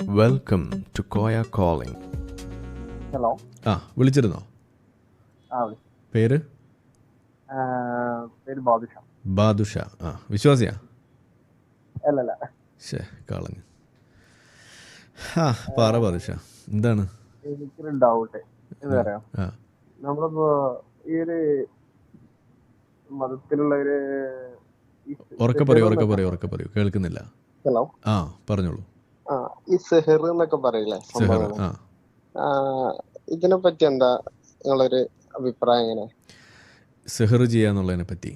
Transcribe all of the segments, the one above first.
Welcome to Koya calling hello ആ വിളിച്ചിരുന്നോ? പേര്? ആ, പേര് ബാദുഷ. ബാദുഷ. ആ വിശ്വാസിയാ? അല്ലല്ല. ശേ കളഞ്ഞു. ആ പറ ബാദുഷ എന്താണ്? എനിക്കൊരു ഡൗട്ട് എന്താ പറയാ. ആ. നമ്മളിപ്പോ ഈ ഒരു മതത്തിലുള്ള ഒരു ഉറക്കെ പറയൂ ഉറക്കെ പറയൂ ഉറക്കെ പറയൂ. കേൾക്കുന്നില്ല. ഹലോ. ആ പറഞ്ഞോളൂ. ഈ സെഹർ എന്നൊക്കെ പറയില്ലേ സംഭവം? ഇതിനെ പറ്റി എന്താ നിങ്ങളൊരു അഭിപ്രായം എങ്ങനെ? സെഹർ ചെയ്യാന്നുള്ളതിനെ പറ്റി.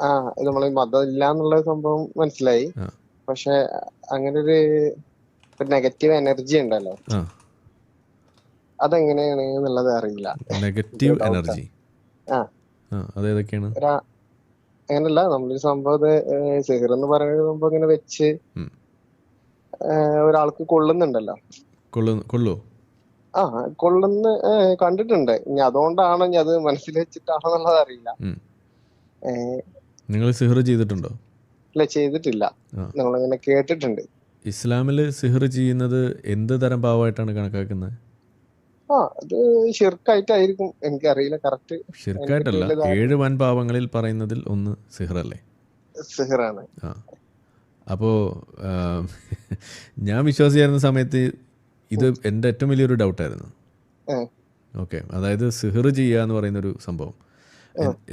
ആ ഇത് നമ്മളെ മതം ഇല്ല എന്നുള്ള സംഭവം മനസ്സിലായി. പക്ഷെ അങ്ങനെ ഒരു നെഗറ്റീവ് എനർജി ഉണ്ടല്ലോ. അതെങ്ങനെയാണ് എന്നുള്ളത് അറിയില്ല. നെഗറ്റീവ് എനർജി ആ. അതേതൊക്കെയാണ് അങ്ങനല്ല നമ്മളൊരു സംഭവം സിഹർ എന്ന് പറയുന്ന സംഭവം ഇങ്ങനെ വെച്ച് ഒരാൾക്ക് കൊള്ളുന്നുണ്ടല്ലോ. കൊള്ളോ ആ കൊള്ളുന്ന കണ്ടിട്ടുണ്ട്. ഇനി അതുകൊണ്ടാണോ ഇനി അത് മനസ്സിൽ വെച്ചിട്ടാണോ എന്നുള്ളത് അറിയില്ല. നിങ്ങൾ സിഹർ ചെയ്തിട്ടുണ്ടോ? ഇല്ല ചെയ്തിട്ടില്ല. നമ്മളിങ്ങനെ കേട്ടിട്ടുണ്ട്. ഇസ്ലാമിൽ സിഹർ ചെയ്യുന്നത് എന്ത് തരം പാവമായിട്ടാണ് കണക്കാക്കുന്നത്? ആ അത് ഷിർക്കായിട്ടായിരിക്കും എനിക്കറിയില്ല കറക്റ്റ് ഷിർക്കായിട്ടല്ല ഏഴ് വൻ പാവങ്ങളിൽ പറയുന്നതിൽ ഒന്ന് സിഹറല്ലേ? സിഹറാണ്. ആ. അപ്പോൾ ഞാൻ വിശ്വാസിയായിരുന്ന സമയത്ത് ഇത് എന്റെ ഏറ്റവും വലിയൊരു ഡൗട്ടായിരുന്നു. ഓക്കെ അതായത് സിഹർ ചെയ്യുക എന്ന് പറയുന്ന ഒരു സംഭവം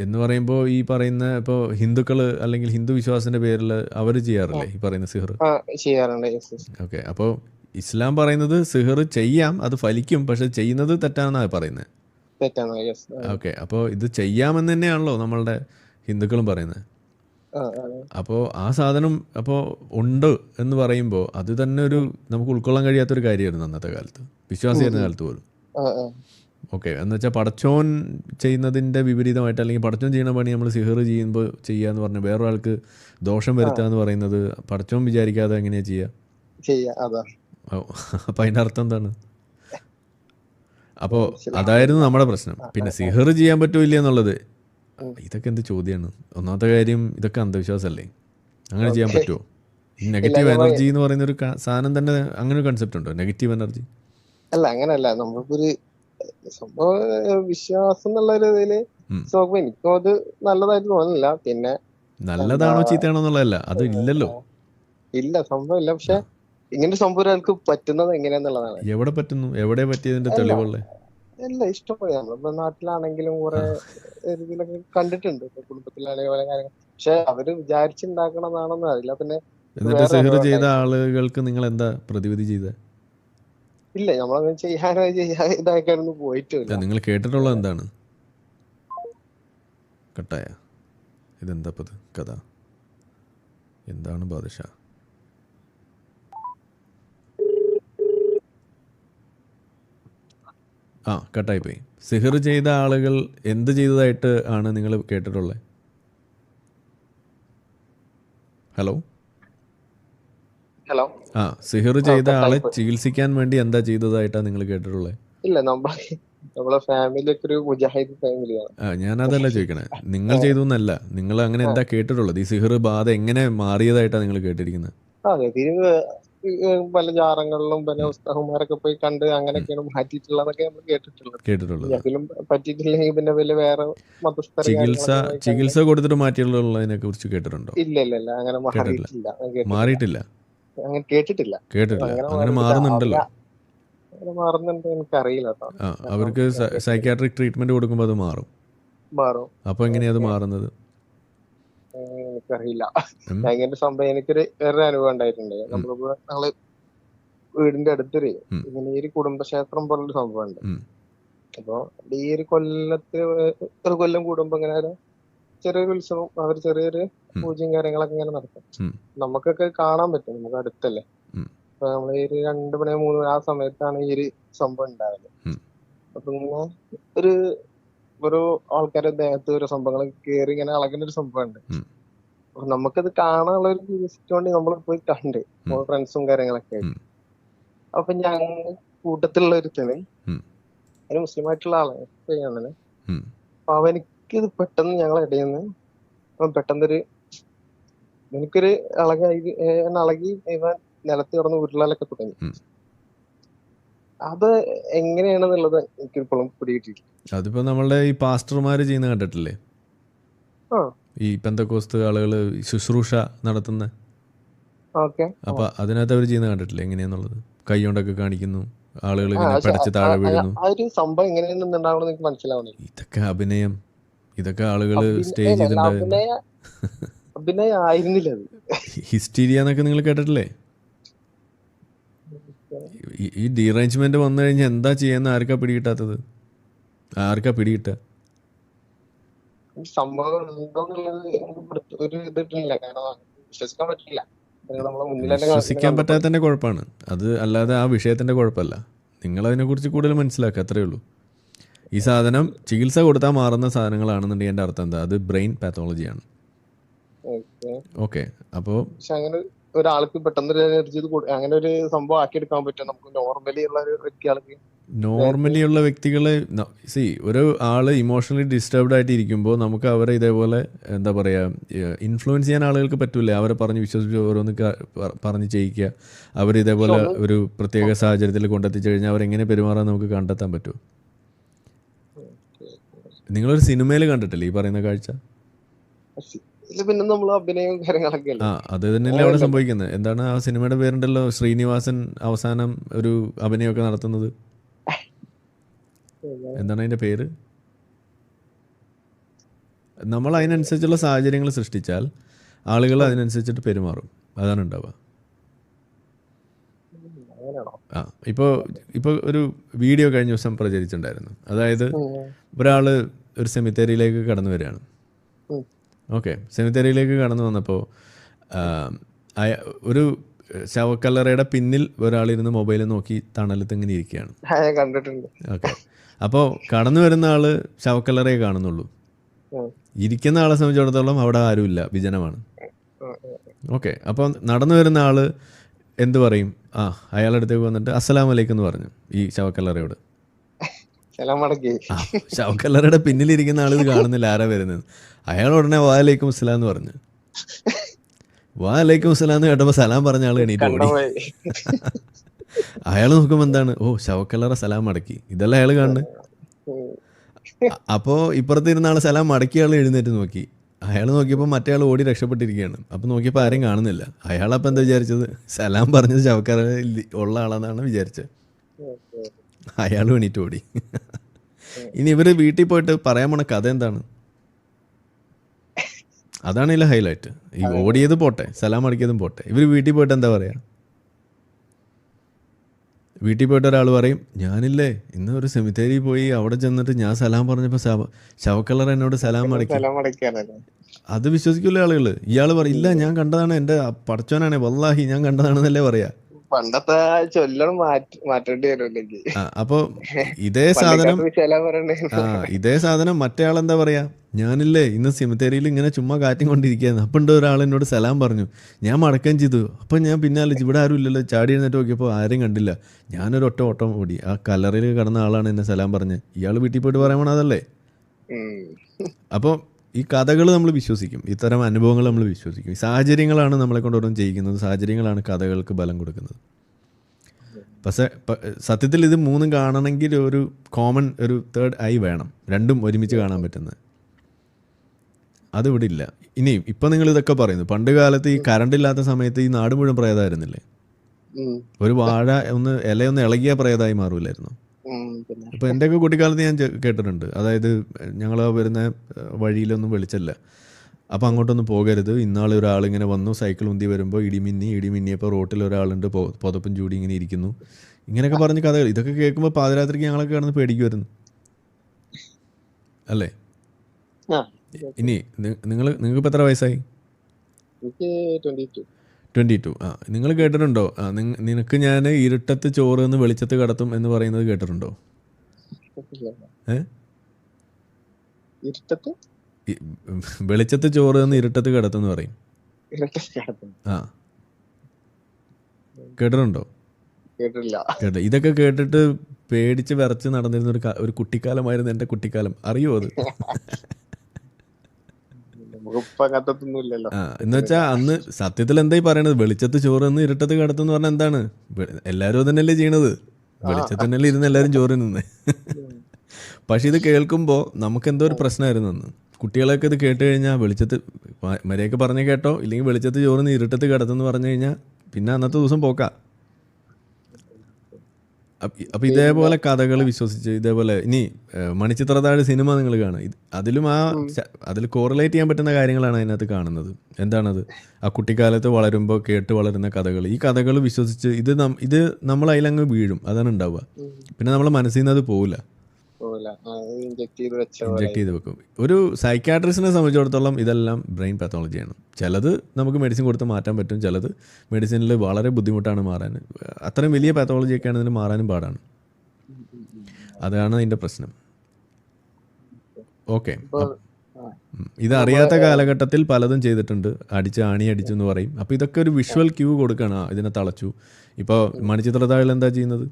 എന്ന് പറയുമ്പോൾ ഈ പറയുന്ന ഇപ്പോൾ ഹിന്ദുക്കൾ അല്ലെങ്കിൽ ഹിന്ദു വിശ്വാസത്തിന്റെ പേരിൽ അവർ ചെയ്യാറില്ലേ ഈ പറയുന്ന സിഹർ. ഓക്കെ അപ്പോൾ ഇസ്ലാം പറയുന്നത് സിഹർ ചെയ്യാം അത് ഫലിക്കും പക്ഷെ ചെയ്യുന്നത് തെറ്റാണെന്നാണ് പറയുന്നത്. ഓക്കെ അപ്പോൾ ഇത് ചെയ്യാമെന്ന് തന്നെയാണല്ലോ നമ്മളുടെ ഹിന്ദുക്കളും പറയുന്നത്. അപ്പോൾ ആ. സാധനം അപ്പോ ഉണ്ട് എന്ന് പറയുമ്പോൾ അത് തന്നെ ഒരു നമുക്ക് ഉൾക്കൊള്ളാൻ കഴിയാത്ത ഒരു കാര്യമായിരുന്നു അന്നത്തെ കാലത്ത്. വിശ്വാസിയായിരുന്ന കാലത്ത് പോലും. ഓക്കെ എന്ന് വെച്ചാൽ പടച്ചോൻ ചെയ്യുന്നതിന്റെ വിപരീതമായിട്ട് അല്ലെങ്കിൽ പടച്ചോൻ ചെയ്യുന്ന പണി നമ്മൾ സിഹർ ചെയ്യുമ്പോൾ ചെയ്യുക എന്ന് പറഞ്ഞാൽ വേറൊരാൾക്ക് ദോഷം വരുത്തുക എന്ന് പറയുന്നത് പടച്ചോൻ വിചാരിക്കാതെ എങ്ങനെയാ ചെയ്യുക ചെയ്യാ അതിന്റെ അപ്പം അതിന്റെ അർത്ഥം എന്താണ് അപ്പോൾ അതായിരുന്നു നമ്മുടെ പ്രശ്നം. പിന്നെ സിഹർ ചെയ്യാൻ പറ്റൂല എന്നുള്ളത് ഇതൊക്കെ എന്ത് ചോദ്യമാണ് ഒന്നാമത്തെ കാര്യം ഇതൊക്കെ അന്ധവിശ്വാസമല്ലേ? അങ്ങനെ ചെയ്യാൻ പറ്റുമോ നെഗറ്റീവ് എനർജി എന്ന് പറയുന്ന ഒരു സാധനം തന്നെ അങ്ങനെ ഒരു കൺസെപ്റ്റ് ഉണ്ടോ? നെഗറ്റീവ് എനർജി അല്ല അങ്ങനല്ല നമ്മൾക്കൊരു സംഭവം വിശ്വാസം എന്നുള്ള ഒരു ഇതിൽ എനിക്കും അത് നല്ലതായിട്ട് തോന്നുന്നില്ല. പിന്നെ നല്ലതാണോ ചീത്തയാണോ എന്നുള്ളതല്ല. അത് ഇല്ലല്ലോ. ഇല്ല സംഭവം ഇല്ല. പക്ഷെ ഇങ്ങനെ സംഭവം ഒരാൾക്ക് പറ്റുന്നത് എങ്ങനെയാന്നുള്ളതാണ്. എവിടെ പറ്റുന്നു? എവിടെ പറ്റിയതിന്റെ തെളിവുള്ളേ അല്ല ഇഷ്ടപ്പെടുക നമ്മുടെ നാട്ടിലാണെങ്കിലും കുറെ ഇതിലൊക്കെ കണ്ടിട്ടുണ്ട്. ഇപ്പൊ കുടുംബത്തിലാണെങ്കിലും പല കാര്യങ്ങൾ. പക്ഷെ അവർ വിചാരിച്ചുണ്ടാക്കണതാണെന്ന് അറിയില്ല പിന്നെ എന്നിട്ട് സെഹർ ചെയ്ത ആളുകൾക്ക് നിങ്ങൾ എന്താ പ്രതിവിധി ചെയ്തത് ഇല്ല നമ്മളങ്ങനെ ചെയ്യാനോ ചെയ്യാ ഇതാക്കാനൊന്നും പോയിട്ടില്ല നിങ്ങൾ കേട്ടിട്ടുള്ളത് എന്താണ്? കട്ടായ. ഇതെന്താ കഥ. എന്താണ് ബാദഷാ? ആ കട്ടായി പോയി സിഹിർ ചെയ്ത ആളുകൾ എന്ത് ചെയ്തതായിട്ട് ആണ് നിങ്ങൾ കേട്ടിട്ടുള്ളത് ഹലോ? ഹലോ. ആ സിഹിർ ചെയ്ത ആളെ ചികിത്സിക്കാൻ വേണ്ടി എന്താ ചെയ്തതായിട്ടാണ് നിങ്ങൾ കേട്ടിട്ടുള്ളത് ഇല്ല നമ്മളെ നമ്മളെ ഫാമിലി ഒക്കെ ഒരു മുജാഹിദ് ഫാമിലിയാണ്. ആ ഞാനതല്ല ചോദിക്കണേ. നിങ്ങൾ ചെയ്തു എന്നല്ല. നിങ്ങൾ അങ്ങനെ എന്താ കേട്ടിട്ടുള്ളത്? ഈ സിഹിർ ബാധ എങ്ങനെ മാറിയതായിട്ടാണ് നിങ്ങൾ കേട്ടിരിക്കുന്നത്? അതെ പല ജാറങ്ങളിലും പല ഉസ്താഹുമാരൊക്കെ പോയി കണ്ട് അങ്ങനെയൊക്കെയാണ് മാറ്റിയിട്ടുള്ളതൊക്കെ നമ്മൾ കേട്ടിട്ടുള്ളത്. കേട്ടിട്ടുള്ളത്. അതിലും പറ്റിയിട്ടില്ലെങ്കിൽ പിന്നെ വലിയ വേറെ ചികിത്സ ചികിത്സ കൊടുത്തിട്ട് മാറ്റിയുള്ളതിനെ കുറിച്ച് കേട്ടിട്ടുണ്ടോ? ഇല്ല ഇല്ല ഇല്ല. അങ്ങനെ മാറിയിട്ടില്ല. മാറിയിട്ടില്ല? അങ്ങനെ കേട്ടിട്ടില്ല. കേട്ടിട്ടില്ല. അങ്ങനെ മാറുന്നുണ്ടല്ലോ. അങ്ങനെ മാറുന്നുണ്ട് എനിക്കറിയില്ല കേട്ടോ. അവർക്ക് സൈക്കാട്രിക് ട്രീറ്റ്മെന്റ് കൊടുക്കുമ്പോ അത് മാറും. മാറും. അപ്പോൾ എങ്ങനെയാ അത് മാറുന്നത്? എനിക്കറിയില്ല. ഭയങ്കര സംഭവം എനിക്കൊരു വേറൊരു അനുഭവം ഉണ്ടായിട്ടുണ്ട് നമ്മളിപ്പോ ഞങ്ങൾ വീടിന്റെ അടുത്തൊരു. ഇങ്ങനെ ഈ ഒരു കുടുംബക്ഷേത്രം പോലൊരു സംഭവമുണ്ട്. അപ്പൊ ഈ ഒരു കൊല്ലത്തിൽ ഒരു കൊല്ലം കൂടുമ്പോ ഇങ്ങനെ ചെറിയൊരു ഉത്സവം അവർ ചെറിയൊരു. പൂജയും കാര്യങ്ങളൊക്കെ ഇങ്ങനെ നടത്തും നമുക്കൊക്കെ കാണാൻ പറ്റും നമുക്ക് അടുത്തല്ലേ. അപ്പൊ നമ്മൾ ഈ ഒരു രണ്ട് മണി മൂന്ന് മണി ആ സമയത്താണ് ഈ ഒരു സംഭവം ഉണ്ടായത്. അപ്പൊ ഇങ്ങനെ ഒരു ഒരു ആൾക്കാരുടെ ദേഹത്ത് ഒരു സംഭവങ്ങൾ കേറി ഇങ്ങനെ ഇളകുന്ന ഒരു സംഭവം ഉണ്ട് നമുക്കത് കാണാനുള്ള ഒരു ക്യൂരിയോസിറ്റി കൊണ്ട് നമ്മൾ പോയി കണ്ട്. ഫ്രണ്ട്സും കാര്യങ്ങളൊക്കെ ആയിട്ട്. അപ്പൊ ഞാൻ കൂട്ടത്തിലുള്ള ഒരുത്തന് അതിന് മുസ്ലിം ആയിട്ടുള്ള ആളാണ് അപ്പൊ അവനിക്ക് ഇത് പെട്ടെന്ന് ഞങ്ങളെ ഇടയിൽ നിന്ന് അവൻ പെട്ടെന്നൊരു എനിക്കൊരു ഇളകി ഇവൻ നിലത്ത് കിടന്ന് ഉരുളാലൊക്കെ തുടങ്ങി. അത് എങ്ങനെയാണെന്നുള്ളത് എനിക്കിപ്പോഴും പിടിയിട്ടില്ല അതിപ്പോ നമ്മളുടെ ഈ പാസ്റ്റർമാര് ചെയ്യുന്ന കണ്ടിട്ടില്ലേ? ആ. ഈ പെന്തക്കോസ്ത് ആളുകൾ ശുശ്രൂഷ നടത്തുന്ന അപ്പൊ അതിനകത്ത് അവർ ചെയ്യുന്ന കണ്ടിട്ടില്ലേ? എങ്ങനെയാന്നുള്ളത്? കൈ കൊണ്ടൊക്കെ കാണിക്കുന്നു ആളുകൾ ഇങ്ങനെ പടച്ച് താഴെ വീഴുന്നു. ഇതൊക്കെ അഭിനയം. ഇതൊക്കെ ആളുകൾ അഭിനയ സ്റ്റേജ് അല്ല, ചെയ്തിട്ടുണ്ടായിരുന്നു അഭിനയ ആയിരുന്നില്ല അത്. ഹിസ്റ്റീരിയ എന്നൊക്കെ നിങ്ങൾ കേട്ടിട്ടില്ലേ? ഈ- ഡീറേഞ്ച്മെന്റ് വന്നു കഴിഞ്ഞാൽ എന്താ ചെയ്യാന്ന് ആർക്കാ പിടികിട്ടാത്തത്? ആർക്കാ പിടികിട്ടുക? സംഭവം ഉണ്ടോന്നുള്ളത് ഒരു ഇതിട്ടില്ല. കാരണം വിശ്വസിക്കാൻ പറ്റില്ല വിശ്വസിക്കാൻ പറ്റാത്തതിന്റെ കുഴപ്പമാണ്. അത് അല്ലാതെ ആ വിഷയത്തിന്റെ കുഴപ്പമല്ല. നിങ്ങൾ അതിനെ കുറിച്ച് കൂടുതൽ മനസ്സിലാക്കുക അത്രയേ ഉള്ളൂ. ഈ സാധനം ചികിത്സ കൊടുത്താൽ മാറുന്ന സാധനങ്ങളാണെന്നുണ്ടെങ്കിൽ എന്റെ അർത്ഥം എന്താ? അത് ബ്രെയിൻ പാത്തോളജിയാണ് ഓക്കെ. അപ്പോ അപ്പോൾ ഒരാൾക്ക് പെട്ടെന്ന് അങ്ങനെ ഒരു സംഭവം ആക്കി എടുക്കാൻ പറ്റും നമുക്ക് നോർമലി ഉള്ള ഒരു വ്യക്തികൾക്ക് നോർമലി ഉള്ള വ്യക്തികളെ സി ഒരു ആൾ ഇമോഷണലി ഡിസ്റ്റർബ്ഡ് ആയിട്ട് ഇരിക്കുമ്പോൾ നമുക്ക് അവരെ ഇതേപോലെ എന്താ പറയുക ഇൻഫ്ലുവൻസ് ചെയ്യാൻ ആളുകൾക്ക് പറ്റൂല. അവരെ പറഞ്ഞ് വിശ്വസിച്ച് ഓരോന്ന് പറഞ്ഞ് ചെയ്യിക്കുക. അവർ ഇതേപോലെ ഒരു പ്രത്യേക സാഹചര്യത്തിൽ കൊണ്ടെത്തിച്ചു കഴിഞ്ഞാൽ അവരെങ്ങനെ പെരുമാറാൻ നമുക്ക് കണ്ടെത്താൻ പറ്റുമോ നിങ്ങളൊരു സിനിമയിൽ കണ്ടിട്ടില്ലേ ഈ പറയുന്ന കാഴ്ച? പിന്നെ നമ്മൾ അഭിനയവും കാര്യങ്ങളൊക്കെ ആ അത് തന്നെയല്ലേ അവിടെ സംഭവിക്കുന്നത്. എന്താണ് ആ സിനിമയുടെ പേരുണ്ടല്ലോ ശ്രീനിവാസൻ അവസാനം ഒരു അഭിനയമൊക്കെ നടത്തുന്നത്? എന്താണ് അതിന്റെ പേര്? നമ്മൾ അതിനനുസരിച്ചുള്ള സാഹചര്യങ്ങൾ സൃഷ്ടിച്ചാൽ ആളുകൾ അതിനനുസരിച്ചിട്ട് പെരുമാറും. അതാണ് ഉണ്ടാവുക. ആ ഇപ്പോൾ ഇപ്പോൾ ഒരു വീഡിയോ കഴിഞ്ഞ ദിവസം പ്രചരിച്ചിട്ടുണ്ടായിരുന്നു. അതായത്. ഒരാൾ ഒരു സെമിത്തേരിയിലേക്ക് കടന്നു വരികയാണ്. ഓക്കെ. സെമിത്തേരിയിലേക്ക് കടന്നു വന്നപ്പോൾ ഒരു ശവക്കല്ലറയുടെ പിന്നിൽ ഒരാളിരുന്ന് മൊബൈൽ നോക്കി തണലത്ത് ഇങ്ങനെ ഇരിക്കുകയാണ്. കണ്ടിട്ടുണ്ട്. ഓക്കെ. അപ്പോൾ കടന്നു വരുന്ന ആൾ ശവക്കല്ലറയെ കാണുന്നുള്ളൂ. ഇരിക്കുന്ന ആളെ സംബന്ധിച്ചിടത്തോളം അവിടെ ആരുമില്ല വിജനമാണ്. ഓക്കെ. അപ്പോൾ നടന്നു വരുന്ന ആൾ എന്ത് പറയും? ആ അയാളുടെ അടുത്തേക്ക് വന്നിട്ട് അസ്സലാം വലൈക്കും എന്ന് പറഞ്ഞു ഈ ശവക്കല്ലറയോട് ശവക്കല്ലറയുടെ പിന്നിലിരിക്കുന്ന ആൾ ഇത് കാണുന്നില്ല. ആരാ വരുന്നത്? അയാൾ ഉടനെ വാലൈക്കും അസ്സലാം എന്ന് പറഞ്ഞു. വാലൈക്കും സലാന്ന് എന്ന് കേട്ടപ്പോൾ സലാം പറഞ്ഞ ആൾ എണീറ്റ് ഓടി. അയാൾ നോക്കുമ്പോ എന്താണ്? ഓ ശവക്കല്ലറ സലാം മടക്കി. ഇതല്ല അയാൾ കാണുന്നത് അപ്പോ ഇപ്പുറത്ത് ഇരുന്ന ആൾ സലാം മടക്കി ആൾ എഴുന്നേറ്റ് നോക്കി. അയാൾ നോക്കിയപ്പോൾ മറ്റേ ആൾ ഓടി രക്ഷപ്പെട്ടിരിക്കുകയാണ്. അപ്പോൾ നോക്കിയപ്പോൾ ആരും കാണുന്നില്ല. അയാൾ അപ്പൊ എന്താ വിചാരിച്ചത്? സലാം പറഞ്ഞത് ചവക്കാര ഉള്ള ആളെന്നാണ് വിചാരിച്ചത്. അയാൾ എണീറ്റ് ഓടി. ഇനി ഇവർ വീട്ടിൽ പോയിട്ട് പറയാൻ പോണ കഥ എന്താണ്? അതാണ് ഇതിലെ ഹൈലൈറ്റ് ഈ ഓടിയത് പോട്ടെ സലാം അടിക്കിയതും പോട്ടെ. ഇവർ വീട്ടിൽ പോയിട്ട് എന്താ പറയുക വീട്ടിൽ പോയിട്ട് ഒരാൾ പറയും ഞാനില്ലേ ഇന്ന് ഒരു സെമിത്തേരി പോയി അവിടെ ചെന്നിട്ട് ഞാൻ സലാം പറഞ്ഞപ്പോൾ ശവക്കളർ ശവക്കള്ളർ എന്നോട് സലാം അടിക്കും. അത് വിശ്വസിക്കില്ല ആളുകൾ ഇയാൾ പറയും ഇല്ല ഞാൻ കണ്ടതാണ് എന്റെ പടച്ചോനാണ് വല്ലാഹി ഞാൻ കണ്ടതാണെന്നല്ലേ പറയാ? പണ്ടത്തെ ചൊല്ലണം മാറ്റി മാറ്റേണ്ടി വരും അപ്പൊ ഇതേ സാധനം ഇതേ സാധനം മറ്റേ ആളെന്താ പറയാ? ഞാനില്ലേ ഇന്ന് സിമിത്തേരിയിൽ ഇങ്ങനെ ചുമ്മാ കാറ്റും കൊണ്ടിരിക്കുകയായിരുന്നു അപ്പം ഉണ്ട് ഒരാൾ എന്നോട് സലാം പറഞ്ഞു. ഞാൻ മടക്കം ചെയ്തു. അപ്പം ഞാൻ പിന്നെ അല്ല ഇവിടെ ആരും ഇല്ലല്ലോ. ചാടി എഴുന്നേറ്റ് നോക്കിയപ്പോൾ ആരും കണ്ടില്ല. ഞാനൊരു ഒറ്റ ഓട്ടം ഓടി. ആ കലറിൽ കടന്ന ആളാണ് എന്നെ സലാം പറഞ്ഞത്. ഇയാൾ വീട്ടിൽ പോയിട്ട് ഉം. പക്ഷെ ഈ കഥകൾ നമ്മൾ വിശ്വസിക്കും. ഇത്തരം അനുഭവങ്ങൾ നമ്മൾ വിശ്വസിക്കും. ഈ സാഹചര്യങ്ങളാണ് നമ്മളെ കൊണ്ട് ഓരോന്നും ചെയ്യിക്കുന്നത് സാഹചര്യങ്ങളാണ് കഥകൾക്ക് ബലം കൊടുക്കുന്നത്. പക്ഷേ സത്യത്തിൽ ഇത് മൂന്നും കാണണമെങ്കിൽ ഒരു കോമൺ ഒരു തേർഡ് ഐ വേണം. രണ്ടും ഒരുമിച്ച് കാണാൻ പറ്റുന്നത്. അതിവിടെ ഇല്ല. ഇനി ഇപ്പം നിങ്ങൾ ഇതൊക്കെ പറയുന്നു. പണ്ട് കാലത്ത് ഈ കറണ്ട് ഇല്ലാത്ത സമയത്ത് ഈ നാട് മുഴുവൻ പ്രേതമായിരുന്നില്ലേ? ഒരു വാഴ ഒന്ന് ഇലയൊന്ന് ഇളകിയ പ്രേതമായി മാറൂലായിരുന്നു? ഉം. എന്റെയൊക്കെ കുട്ടിക്കാലത്ത് ഞാൻ കേട്ടിട്ടുണ്ട്. അതായത് ഞങ്ങൾ വരുന്ന വഴിയിലൊന്നും വെളിച്ചല്ല. അപ്പോൾ അങ്ങോട്ടൊന്നും പോകരുത്. ഇന്നാളെ ഒരാളിങ്ങനെ വന്നു സൈക്കിൾ ഉന്തി വരുമ്പോൾ ഇടിമിന്നി ഇടിമിന്നിയപ്പോൾ റോട്ടിൽ ഒരാളുണ്ട് പുതപ്പും ചൂടി ഇങ്ങനെ ഇരിക്കുന്നു. ഇങ്ങനെയൊക്കെ പറഞ്ഞ് കഥകൾ ഇതൊക്കെ കേൾക്കുമ്പോൾ പാതിരാത്രിക്ക് ഞങ്ങളൊക്കെ കിടന്ന് പേടിക്കുമായിരുന്നു അല്ലേ? ഇനി നിങ്ങൾ നിങ്ങൾക്ക് ഇപ്പോൾ എത്ര വയസ്സായി? Twenty two. ആ നിങ്ങൾ കേട്ടിട്ടുണ്ടോ? ആ നിനക്ക് ഞാൻ ഇരുട്ടത്ത് ചോറ് എന്ന് വെളിച്ചത്ത് കടത്തും എന്ന് പറയുന്നത് കേട്ടിട്ടുണ്ടോ? വെളിച്ചത്ത് ചോറ് എന്ന് ഇരുട്ടത്ത് കിടത്തെന്ന് പറയും. ഇരുട്ടത്ത് ആ. കേട്ടിട്ടുണ്ടോ? കേട്ടില്ല കേട്ടോ ഇതൊക്കെ കേട്ടിട്ട് പേടിച്ച് വിറച്ച് നടന്നിരുന്ന ഒരു കുട്ടിക്കാലമായിരുന്നു എന്റെ കുട്ടിക്കാലം. അറിയോ അത് നമുക്കിപ്പൊ അങ്ങനത്തൊന്നും ഇല്ലല്ലോ ആ എന്ന് വെച്ചാൽ അന്ന് സത്യത്തിൽ എന്തായി പറയണത്? വെളിച്ചത്ത് ചോറ് എന്ന് ഇരുട്ടത്ത് കിടത്തെന്ന് പറഞ്ഞാൽ എന്താണ്? എല്ലാരും അതന്നെയല്ലേ ചെയ്യണത്. വെളിച്ചത്തന്നെയല്ലേ ഇരുന്ന് എല്ലാരും ചോറ് നിന്ന് പക്ഷെ ഇത് കേൾക്കുമ്പോൾ നമുക്ക് എന്തോ ഒരു പ്രശ്നമായിരുന്നു അന്ന്. കുട്ടികളൊക്കെ ഇത് കേട്ട് കഴിഞ്ഞാൽ വെളിച്ചത്ത് മര്യാദയ്ക്ക് പറഞ്ഞ് കേട്ടോ. ഇല്ലെങ്കിൽ വെളിച്ചത്ത് ചോറ് ഇരുട്ടത്ത് കിടത്തെന്ന് പറഞ്ഞു കഴിഞ്ഞാൽ പിന്നെ അന്നത്തെ ദിവസം പോക്കാ. അപ്പ- ഇതേപോലെ കഥകൾ വിശ്വസിച്ച് ഇതേപോലെ ഇനി മണിച്ചിത്രതാഴ് സിനിമ നിങ്ങൾ കാണുക അതിലും ആ അതിൽ കോറിലേറ്റ് ചെയ്യാൻ പറ്റുന്ന കാര്യങ്ങളാണ് അതിനകത്ത് കാണുന്നത്. എന്താണത്? ആ കുട്ടിക്കാലത്ത് വളരുമ്പോൾ കേട്ട് വളരുന്ന കഥകൾ. ഈ കഥകൾ വിശ്വസിച്ച് ഇത് ഇത് നമ്മൾ അതിലങ്ങ് വീഴും. അതാണ് ഉണ്ടാവുക. പിന്നെ നമ്മളെ മനസ്സിൽ നിന്ന് അത് പോവില്ല. ഇഞ്ചെക്ട് ചെയ്ത് വെക്കും. ഒരു സൈക്കാട്രിസ്റ്റിനെ സംബന്ധിച്ചിടത്തോളം ഇതെല്ലാം ബ്രെയിൻ പാത്തോളജിയാണ് ചിലത് നമുക്ക് മെഡിസിൻ കൊടുത്ത് മാറ്റാൻ പറ്റും ചിലത് മെഡിസിനിൽ വളരെ ബുദ്ധിമുട്ടാണ് മാറാൻ. അത്രയും വലിയ പാത്തോളജിയൊക്കെ ആണെങ്കിൽ മാറാനും പാടാണ്. അതാണ് അതിന്റെ പ്രശ്നം. ഓക്കെ. ഇതറിയാത്ത ഇത് അറിയാത്ത കാലഘട്ടത്തിൽ പലതും ചെയ്തിട്ടുണ്ട്. അടിച്ച് ആണി അടിച്ചു എന്ന് പറയും. അപ്പോൾ ഇതൊക്കെ ഒരു വിഷ്വൽ ക്യൂ കൊടുക്കണം. ഇതിനെ തളച്ചു. ഇപ്പോൾ മണിച്ചിത്രത്താഴിൽ എന്താ ചെയ്യുന്നത്?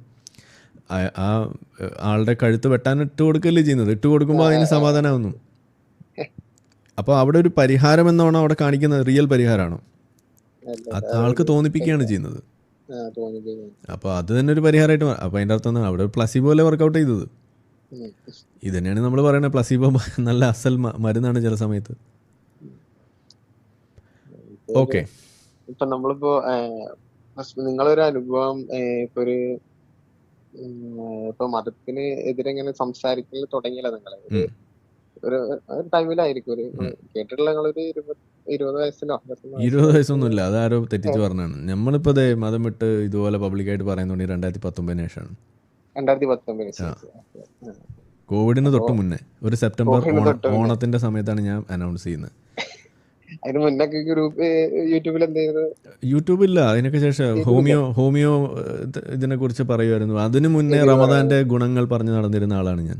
ആ- ആളുടെ കഴുത്ത് വെട്ടാൻ ഇട്ട് കൊടുക്കല്ലേ ചെയ്യുന്നത്? ഇട്ട് കൊടുക്കുമ്പോൾ അതിന് സമാധാനമാവുന്നു അപ്പോൾ അവിടെ ഒരു പരിഹാരം എന്നാണോ അവിടെ കാണിക്കുന്നത് റിയൽ പരിഹാരമാണോ ആൾക്ക് തോന്നിപ്പിക്കുകയാണ് ചെയ്യുന്നത്. അപ്പോൾ അത് തന്നെ ഒരു പരിഹാരമായിട്ട് അപ്പോൾ അതിന്റെ അർത്ഥം എന്താണ്? അവിടെ ഒരു പ്ലസീബോ അല്ലേ വർക്കൗട്ട് ചെയ്തത്? ഇത് തന്നെയാണ് നമ്മൾ പറയുന്നത്. പ്ലസീബോ നല്ല അസൽ മരുന്നാണ് ചില സമയത്ത്. ഓക്കെ ഇപ്പൊ നമ്മളിപ്പോ നിങ്ങളൊരു അനുഭവം ഇപ്പൊ ഒരു ഇപ്പൊ മതത്തിന് എതിരെ ഇങ്ങനെ സംസാരിക്കൽ തുടങ്ങിയല്ലോ നിങ്ങൾ. ഒരു ഒരു ടൈമിലായിരിക്കും. ഒരു കേട്ടിട്ടുള്ള നിങ്ങളൊരു ഇരുപത് വയസ്സിലോ? ഇരുപത് വയസ്സൊന്നുമില്ല. അതാരോ തെറ്റിച്ച് പറഞ്ഞാണ് നമ്മളിപ്പോ അതെ മതം വിട്ട് ഇതുപോലെ പബ്ലിക്കായിട്ട് പറയുന്നുണ്ട് രണ്ടായിരത്തി പത്തൊമ്പതിന് ശേഷമാണ്. രണ്ടായിരത്തി പത്തൊമ്പതിന് ശേഷം കോവിഡിന് തൊട്ട് മുന്നേ. ഒരു സെപ്റ്റംബർ. ഓണത്തിന്റെ സമയത്താണ് ഞാൻ അനൗൺസ് ചെയ്യുന്നത്. അതിന് മുന്നൊക്കെ ഗ്രൂപ്പ് യൂട്യൂബിൽ എന്ത് ചെയ്തത്? യൂട്യൂബില്ല അതിനൊക്കെ ശേഷം ഹോമിയോ ഹോമിയോ ഇതിനെ കുറിച്ച് പറയുമായിരുന്നു. അതിനു മുന്നേ റമദാന്റെ ഗുണങ്ങൾ പറഞ്ഞു നടന്നിരുന്ന ആളാണ് ഞാൻ.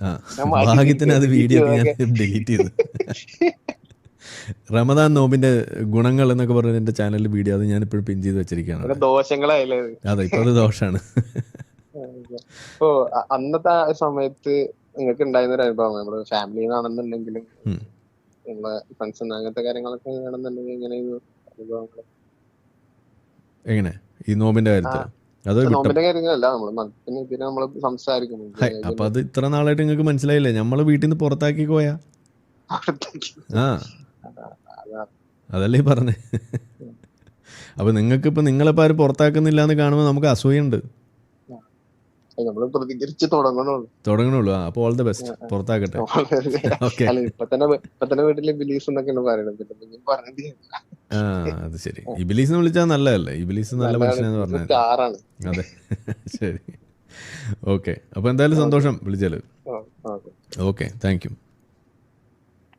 ആ ഭാഗ്യത്തിന് അത് വീഡിയോ ഞാൻ ഡിലീറ്റ് ചെയ്തു. റമദാൻ നോമ്പിന്റെ ഗുണങ്ങൾ എന്നൊക്കെ പറഞ്ഞ എന്റെ ചാനലിൽ വീഡിയോ അത് ഞാൻ ഇപ്പോഴും പിൻ ചെയ്ത് വെച്ചിരിക്കുകയാണ്. ഇവിടെ ദോഷങ്ങളായില്ലേ അതെ ഇപ്പൊ അത് ദോഷാണ്. അന്നത്തെ ആ സമയത്ത് നിങ്ങൾക്ക് ഉണ്ടായിരുന്ന ഒരു അനുഭവം നമ്മുടെ ഉം. നമ്മളെ ഫ്രണ്ട്സ് അങ്ങനത്തെ കാര്യങ്ങളൊക്കെ ആണെന്നുണ്ടെങ്കിൽ ഇങ്ങനെ ഒരു അനുഭവങ്ങൾ എങ്ങനെ? ഈ നോമ്പിന്റെ കാര്യത്തിൽ അപ്പൊ അത് ഇത്ര നാളായിട്ട് നിങ്ങൾക്ക് മനസ്സിലായില്ലേ? നമ്മൾ വീട്ടിൽ നിന്ന് പുറത്താക്കി പോയാ. ആ. അതല്ലേ പറഞ്ഞേ. അപ്പൊ നിങ്ങൾക്ക് ഇപ്പൊ നിങ്ങളിപ്പോ ആരും പുറത്താക്കുന്നില്ല എന്ന് കാണുമ്പോൾ നമുക്ക് അസൂയുണ്ട്. പ്രതികരിച്ച് തുടങ്ങണുള്ളൂ. അപ്പോൾ ഓൾ ദ ബെസ്റ്റ് പുറത്താക്കട്ടെ. ഓക്കെ അല്ല? ഇപ്പൊ തന്നെ ഇപ്പൊ തന്നെ വീട്ടിൽ എന്നൊക്കെയാണ് പിന്നെ പറഞ്ഞത് ആ അത് ശരി. ഇബിലീസ് വിളിച്ചാൽ നല്ലതല്ലേ? ഇബിലീസ് നല്ല മനുഷ്യനെന്ന് പറഞ്ഞത് അതെ. ശരി. ഓക്കെ അപ്പോൾ എന്തായാലും സന്തോഷം വിളിച്ചാൽ. ഓക്കെ. Thank U